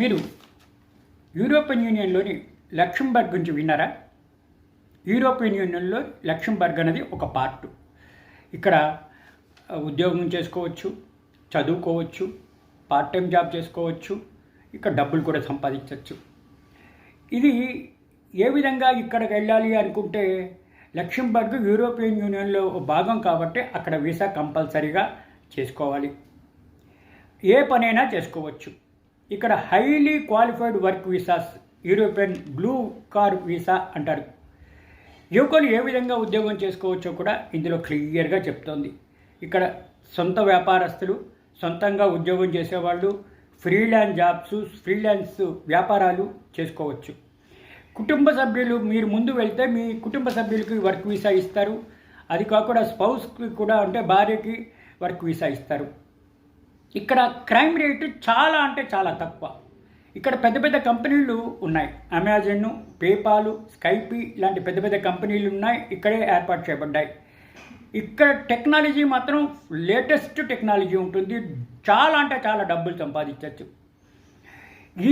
మీరు యూరోపియన్ యూనియన్లోని లక్ష్యంబర్గ్ గురించి విన్నారా? యూరోపియన్ యూనియన్లో లక్ష్యంబర్గ్ అనేది ఒక పార్ట్. ఇక్కడ ఉద్యోగం చేసుకోవచ్చు చదువుకోవచ్చు పార్ట్ టైం జాబ్ చేసుకోవచ్చు ఇక్కడ డబ్బులు కూడా సంపాదించవచ్చు. ఇది ఏ విధంగా ఇక్కడికి వెళ్ళాలి అనుకుంటే లక్ష్యంబర్గ్ యూరోపియన్ యూనియన్లో భాగం కాబట్టి అక్కడ వీసా కంపల్సరీగా చేసుకోవాలి. ఏ పనైనా చేసుకోవచ్చు. ఇక్కడ highly qualified work visas European blue card visa అంటారు. యువకులు ఏ విధంగా ఉద్యోగం చేసుకోవచ్చో కూడా ఇందులో క్లియర్గా చెప్తోంది. ఇక్కడ సొంత వ్యాపారస్తులు సొంతంగా ఉద్యోగం చేసేవాళ్ళు ఫ్రీలాన్స్ జాబ్స్ ఫ్రీలాన్స్ వ్యాపారాలు చేసుకోవచ్చు. కుటుంబ సభ్యులు మీరు ముందు వెళ్తే మీ కుటుంబ సభ్యులకి వర్క్ వీసా ఇస్తారు. అది కాకుండా స్పౌస్కి కూడా అంటే భార్యకి వర్క్ వీసా ఇస్తారు. ఇక్కడ క్రైమ్ రేటు చాలా అంటే చాలా తక్కువ. ఇక్కడ పెద్ద పెద్ద కంపెనీలు ఉన్నాయి. అమెజాన్ పేపాలు స్కైపీ లాంటి పెద్ద పెద్ద కంపెనీలు ఉన్నాయి. ఇక్కడే ఏర్పాటు చేయబడ్డాయి. ఇక్కడ టెక్నాలజీ మాత్రం లేటెస్ట్ టెక్నాలజీ ఉంటుంది. చాలా అంటే చాలా డబ్బులు సంపాదించవచ్చు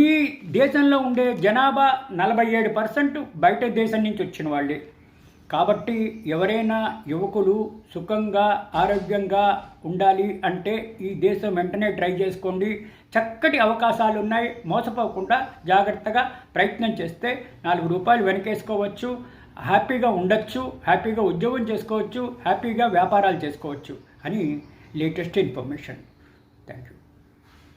ఈ దేశంలో ఉండే జనాభా నలభై ఏడు పర్సెంట్ బయట దేశం నుంచి వచ్చిన వాళ్ళే. కాబట్టి ఎవరైనా యువకులు సుఖంగా ఆరోగ్యంగా ఉండాలి అంటే ఈ దేశం వెంటనే ట్రై చేసుకోండి. చక్కటి అవకాశాలు ఉన్నాయి మోసపోకుండా జాగ్రత్తగా ప్రయత్నం చేస్తే నాలుగు రూపాయలు వెనకేసుకోవచ్చు. హ్యాపీగా ఉండొచ్చు. హ్యాపీగా ఉద్యోగం చేసుకోవచ్చు. హ్యాపీగా వ్యాపారాలు చేసుకోవచ్చు. అని లేటెస్ట్ ఇన్ఫర్మేషన్. Thank you